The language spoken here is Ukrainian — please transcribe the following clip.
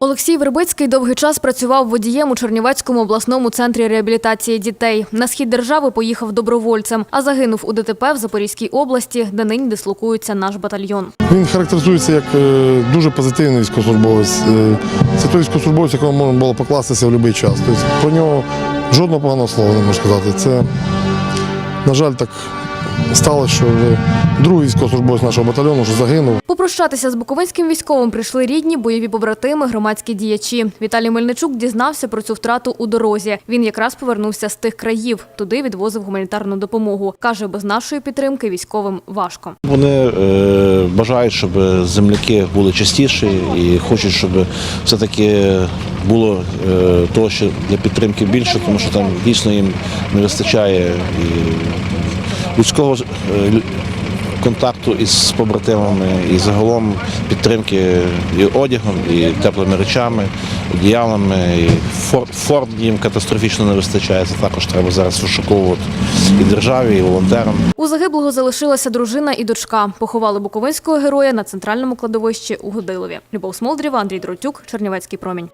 Олексій Вербицький довгий час працював водієм у Чернівецькому обласному центрі реабілітації дітей. На схід держави поїхав добровольцем, а загинув у ДТП в Запорізькій області, де нині дислокується наш батальйон. Він характеризується як е, дуже позитивний військовослужбовець. Е, Це той військовослужбовець, якому можна було покластися в будь-який час. Тобто про нього жодного поганого слова не можна сказати. Це, на жаль, так сталося, що другий військовослужбовець нашого батальйону вже загинув. Попрощатися з буковинським військовим прийшли рідні, бойові побратими, громадські діячі. Віталій Мельничук дізнався про цю втрату у дорозі. Він якраз повернувся з тих країв. Туди відвозив гуманітарну допомогу. Каже, без нашої підтримки військовим важко. Вони е, бажають, щоб земляки були частіші і хочуть, щоб все-таки було е, того, що для підтримки більше, тому що там дійсно їм не вистачає і людського е, контакту із побратимами, і загалом підтримки і одягом, і теплими речами, одіялами. І фор- форм їм катастрофічно не вистачає. Це також треба зараз розшуковувати і державі, і волонтерам. У загиблого залишилася дружина і дочка. Поховали буковинського героя на центральному кладовищі у Годилові. Любов Смолдрєва, Андрій Дротюк, Чернівецький промінь.